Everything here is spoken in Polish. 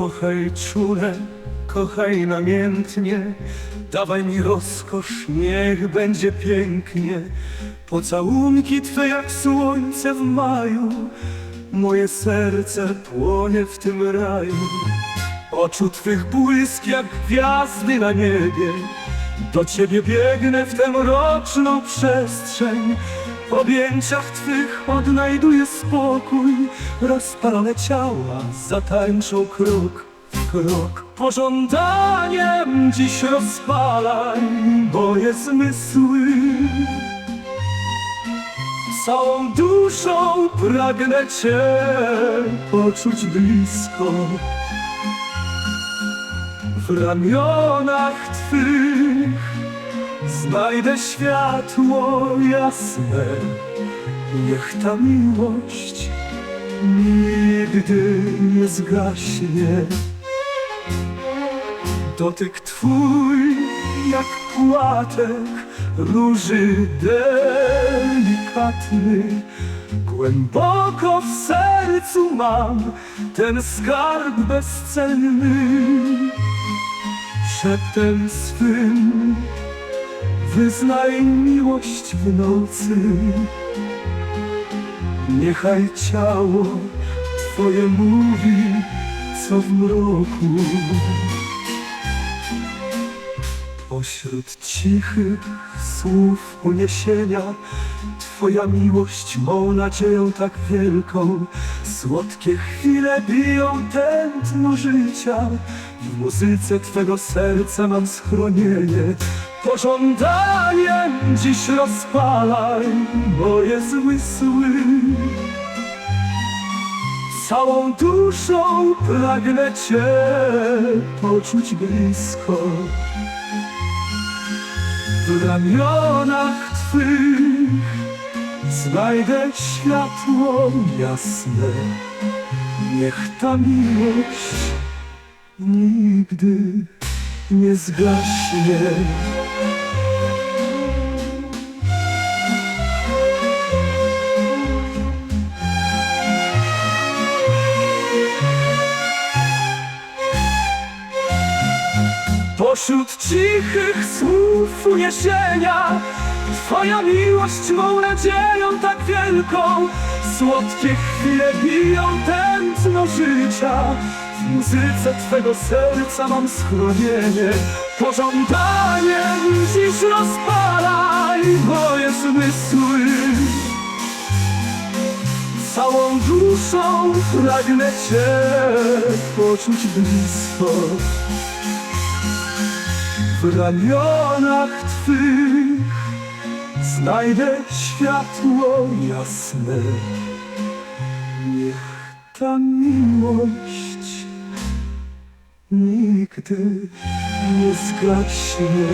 Kochaj czule, kochaj namiętnie, dawaj mi rozkosz, niech będzie pięknie. Pocałunki Twe jak słońce w maju, moje serce płonie w tym raju. Oczu Twych błysk jak gwiazdy na niebie, do Ciebie biegnę w tę mroczną przestrzeń. W objęciach Twych odnajduję spokój, rozpalone ciała zatańczą krok w krok. Pożądaniem dziś rozpalaj moje zmysły. Całą duszą pragnę Cię poczuć blisko. W ramionach Twych znajdę światło jasne. Niech ta miłość nigdy nie zgaśnie. Dotyk Twój jak płatek róży delikatny. Głęboko w sercu mam ten skarb bezcenny. Szeptem swym wyznaj miłość w nocy. Niechaj ciało Twoje mówi, co w mroku. Pośród cichych słów uniesienia Twoja miłość mą nadzieją tak wielką. Słodkie chwile biją tętno życia. W muzyce Twego serca mam schronienie. Pożądaniem dziś rozpalaj moje zmysły Całą duszą pragnę Cię poczuć blisko. W ramionach Twych znajdę światło jasne. Niech ta miłość nigdy nie zgaśnie. Pośród cichych słów uniesienia Twoja miłość mą nadzieją tak wielką. Słodkie chwile biją tętno życia. W muzyce Twego serca mam schronienie. Pożądaniem dziś rozpalaj moje zmysły Całą duszą pragnę Cię poczuć blisko. W ramionach Twych znajdę światło jasne. Niech ta miłość nigdy nie zgaśnie.